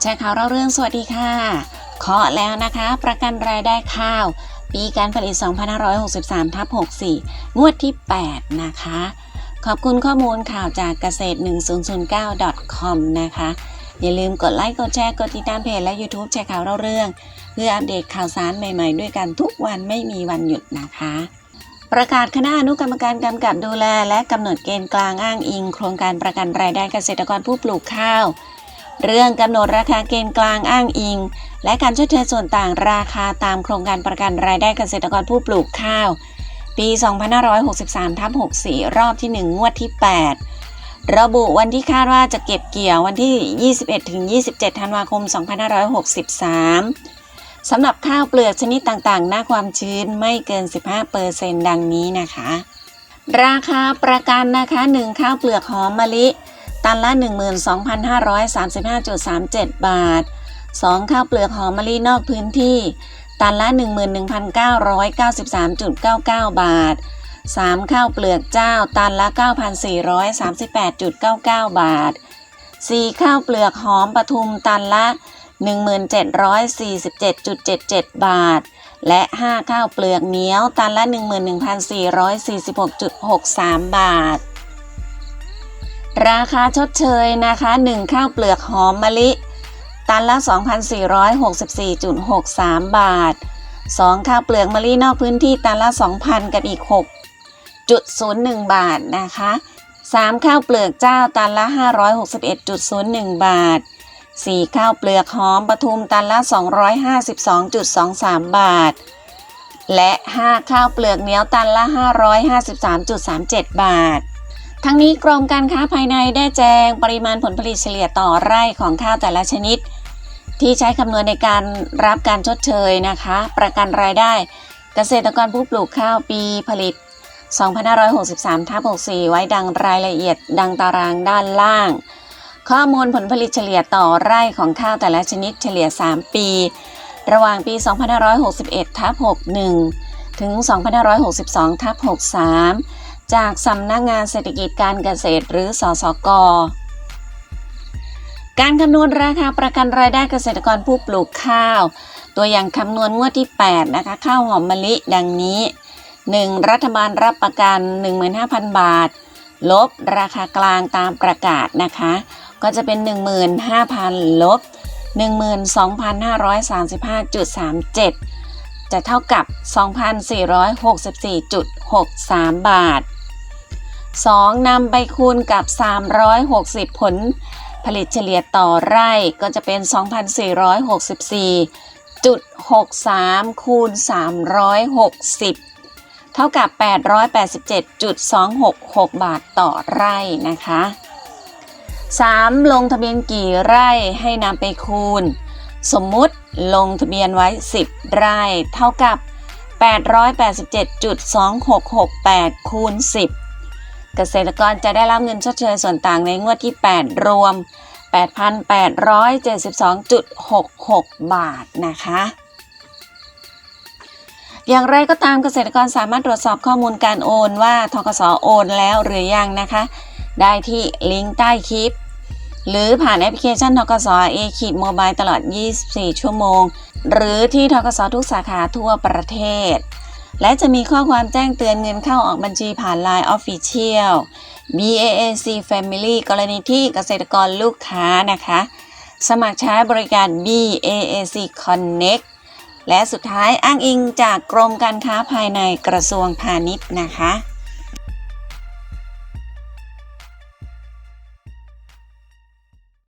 แชร์ข่าวเราเรื่องสวัสดีค่ะเคาะแล้วนะคะ ประกันรายได้ข้าว ปีการผลิต 2563ทับ64 งวดที่ 8 นะคะ ขอบคุณข้อมูลข่าวจากเกษตร 1009 com นะคะ อย่าลืมกดไลค์ กดแชร์ กดติดตามเพจและ YouTube แชร์ข่าวเราเรื่อง เพื่ออัปเดตข่าวสารใหม่ๆ ด้วยกันทุกวันไม่มีวันหยุดนะคะประกาศคณะอนุกรรมการกำกับดูแล และกำหนดเกณฑ์กลางอ้างอิง โครงการประกันรายได้เกษตรกรผู้ปลูกข้าว เรื่องกำหนดราคาเกณฑ์กลางอ้างอิง และการชดเชยส่วนต่างราคาตามโครงการประกันรายได้เกษตรกรผู้ปลูกข้าว ปี 2563ทับ64 รอบที่ 1 งวดที่ 8 ระบุวันที่คาดว่าจะเก็บเกี่ยววันที่ 21ถึง27 ธันวาคม 2563 สำหรับข้าวเปลือกชนิดต่างๆ หน้าความชื้นไม่เกิน 15%ดังนี้นะคะ ราคาประกันนะคะ 1 ข้าวเปลือกหอมมะลิ ตันละ 12,535.37 บาท 2 ข้าวเปลือกหอมมะลินอกพื้นที่ ตันละ 11,993.99 บาท 3 ข้าวเปลือกเจ้า ตันละ 9,438.99 บาท 4 ข้าวเปลือกหอมปทุมตันละ 1747.77 บาท และ 5 ข้าวเปลือกเหนียว ตันละ 11,446.63 บาท ราคาชดเชยนะคะ 1 ข้าวเปลือกหอมมะลิ ตันละ 2,464.63 บาท 2 ข้าวเปลือกมะลินอกพื้นที่ตันละ 2,000 กับอีก 6.01 บาทนะคะ 3 ข้าวเปลือกเจ้าตันละ 561.01 บาท 4 ข้าวเปลือกหอมปทุมตันละ 252.23 บาท และ 5 ข้าวเปลือกเหนียวตันละ 553.37 บาท ทั้งนี้กรมการค้าภายในได้แจ้งปริมาณผลผลิตเฉลี่ยต่อไร่ของข้าวแต่ละชนิด ที่ใช้คำนวณในการรับการชดเชยนะคะ ประกันรายได้ เกษตรกรผู้ปลูกข้าวปีผลิต 2563ทับ64 ไว้ดังรายละเอียดดังตารางด้านล่าง ข้อมูลผลผลิตเฉลี่ยต่อไร่ของข้าวแต่ละชนิดเฉลี่ย 3 ปี ระหว่างปี 2561ทับ61 ถึง 2562ทับ63 จากสำนักงานเศรษฐกิจการเกษตรหรือสสก การคำนวณราคาประกันรายได้เกษตรกรผู้ปลูกข้าว ตัวอย่างคำนวณงวดที่ 8 นะคะ ข้าวหอมมะลิดังนี้ 1. รัฐบาลรับประกัน 15,000 บาท ลบราคากลางตามประกาศนะคะ ก็จะเป็น 15,000 ลบ 12,535.37 จะเท่ากับ 2,464.63 บาท 2. นำไปคูณกับ 360 ผลผลิตเฉลี่ยต่อไร่ก็จะเป็น 2,464.63 คูณ 360 เท่ากับ 887.266 บาทต่อไร่นะคะ 3. ลงทะเบียนกี่ไร่ให้นำไปคูณ สมมุติลงทะเบียนไว้ 10 ไร่ เท่ากับ 887.2668 คูณ 10 เกษตรกรจะได้รับเงินชดเชยส่วนต่างในงวดที่ 8 รวม 8,872.66 บาทนะคะอย่างไรก็ตามเกษตรกรสามารถตรวจสอบข้อมูลการโอนว่าทกสโอนแล้วหรือยังนะคะ ได้ที่ลิงก์ใต้คลิป หรือผ่านแอปพลิเคชันทกสเอขีดโมบายตลอด 24 ชั่วโมง หรือที่ทกสทุกสาขาทั่วประเทศ และจะมีข้อความแจ้งเตือนเงินเข้าออกบัญชีผ่าน Line Official BAAC Family กรณีที่เกษตรกรลูกค้านะคะ สมัครใช้บริการ BAAC Connect และสุดท้ายอ้างอิงจากกรมการค้าภายในกระทรวงพาณิชย์นะคะ